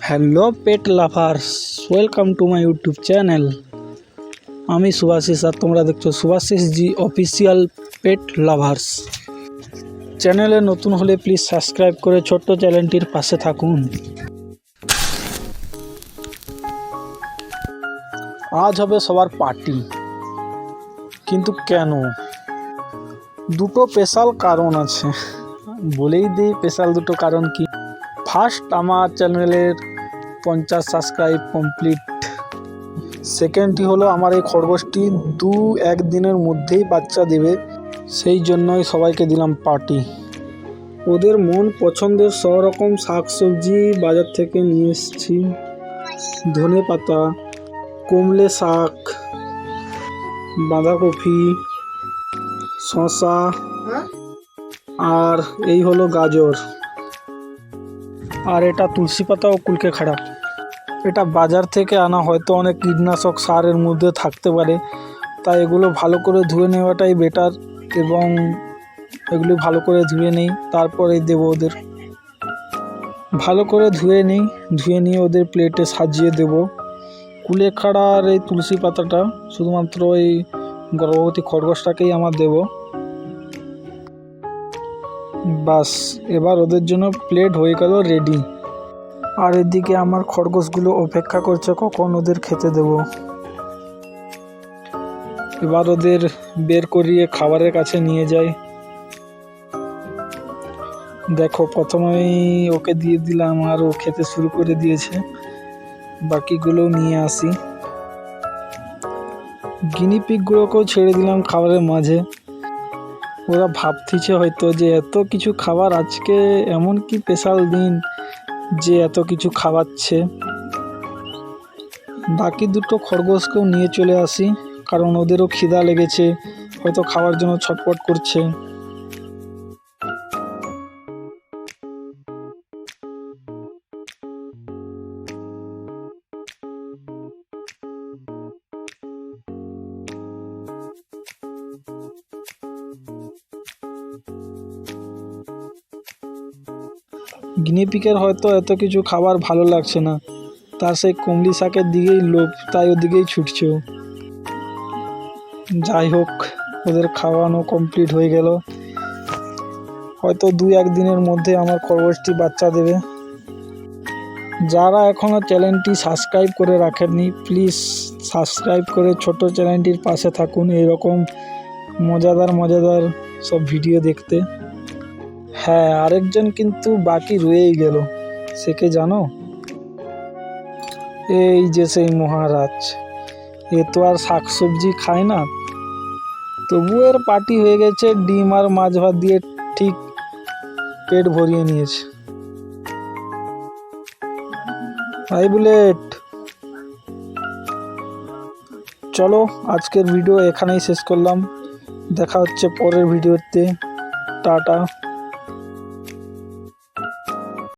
Hello pet lovers welcome to my YouTube channel আমি সুভাশিস আর তোমরা দেখছ Subhashis G official pet lovers চ্যানেলে নতুন হলে প্লিজ সাবস্ক্রাইব করে ছোট্ট চ্যানেলটির পাশে থাকুন। আজ হবে সবার পার্টি কিন্তু কেন? দুটো স্পেশাল কারণ আছে। বলেই দিই স্পেশাল দুটো কারণ কি? ফার্স্ট আমার চ্যানেলের পঞ্চাশ সাবস্ক্রাইব কমপ্লিট সেকেন্ডটি হলো, আমার এই খরগোশটি দু এক দিনের মধ্যেই বাচ্চা দেবে। সেই জন্যই সবাইকে দিলাম পার্টি ওদের মন পছন্দের সব রকম শাক সবজি বাজার থেকে নিয়ে এসেছি। ধনে পাতা, কমলে শাক, বাঁধাকপি, শসা আর এই হলো গাজর। আর এটা তুলসী পাতা ও কুলকে খাড়া। এটা বাজার থেকে আনা হয়তো অনেক কীটনাশক সারের মধ্যে থাকতে পারে। তাই এগুলো ভালো করে ধুয়ে নেওয়াটাই বেটার এবং এগুলো ভালো করে ধুয়ে নেই তারপরে দেবো ওদের। ভালো করে ধুয়ে নিই, ধুয়ে নিয়ে ওদের প্লেটে সাজিয়ে দেব। কুলেখাড়া আর এই তুলসী পাতাটা শুধুমাত্র এই গর্ভবতী খরগোশটাকেই আমার দেবো। বাস, এবার ওদের জন্য প্লেট হয়ে গেল রেডি আর এদিকে আমার খরগোশগুলো অপেক্ষা করছে, কখন ওদের খেতে দেব। এবার ওদের বের করিয়ে খাবারের কাছে নিয়ে যাই। দেখো, প্রথমেই ওকে দিয়ে দিলাম, আর ও খেতে শুরু করে দিয়েছে। বাকিগুলো নিয়ে আসি। গিনি পিকগুলোকেও ছেড়ে দিলাম খাবারের মাঝে। ওরা ভাবতেছে হয়তো যে এত কিছু খাবার আজকে এমন কি স্পেশাল দিন যে এত কিছু খাওয়াচ্ছে। বাকি দুটো খরগোশকেও নিয়ে চলে আসি, কারণ ওদেরও খিদা লেগেছে, হয়তো খাওয়ার জন্য ছটপট করছে। গিনিপিকের হয়তো এত কিছু খাবার ভালো লাগছে না। তার সেই কমলি শাকের দিকেই লোভ, তাই ওদিকেই ছুটছে। যাই হোক, ওদের খাওয়ানো কমপ্লিট হয়ে গেল। হয়তো দুই এক দিনের মধ্যে আমার খরগোশটি বাচ্চা দেবে। যারা এখনও চ্যানেলটি সাবস্ক্রাইব করে রাখেননি, প্লিজ সাবস্ক্রাইব করে ছোট চ্যানেলটির পাশে থাকুন। এরকম মজাদার মজাদার সব ভিডিও দেখতে। হ্যাঁ আরেকজন কিন্তু বাকি রয়েই গেল। সে কে জানো? এই যে সেই মহারাজ। এ তো আর শাকসবজি খায় না। তবু এর পার্টি হয়ে গেছে ডিম আর মাছ ভাত দিয়ে ঠিক পেট ভরিয়ে নিয়েছে। Hi Bullet. চলো, আজকের ভিডিও এখানেই শেষ করলাম। দেখা হচ্ছে পরের ভিডিওতে। টাটা।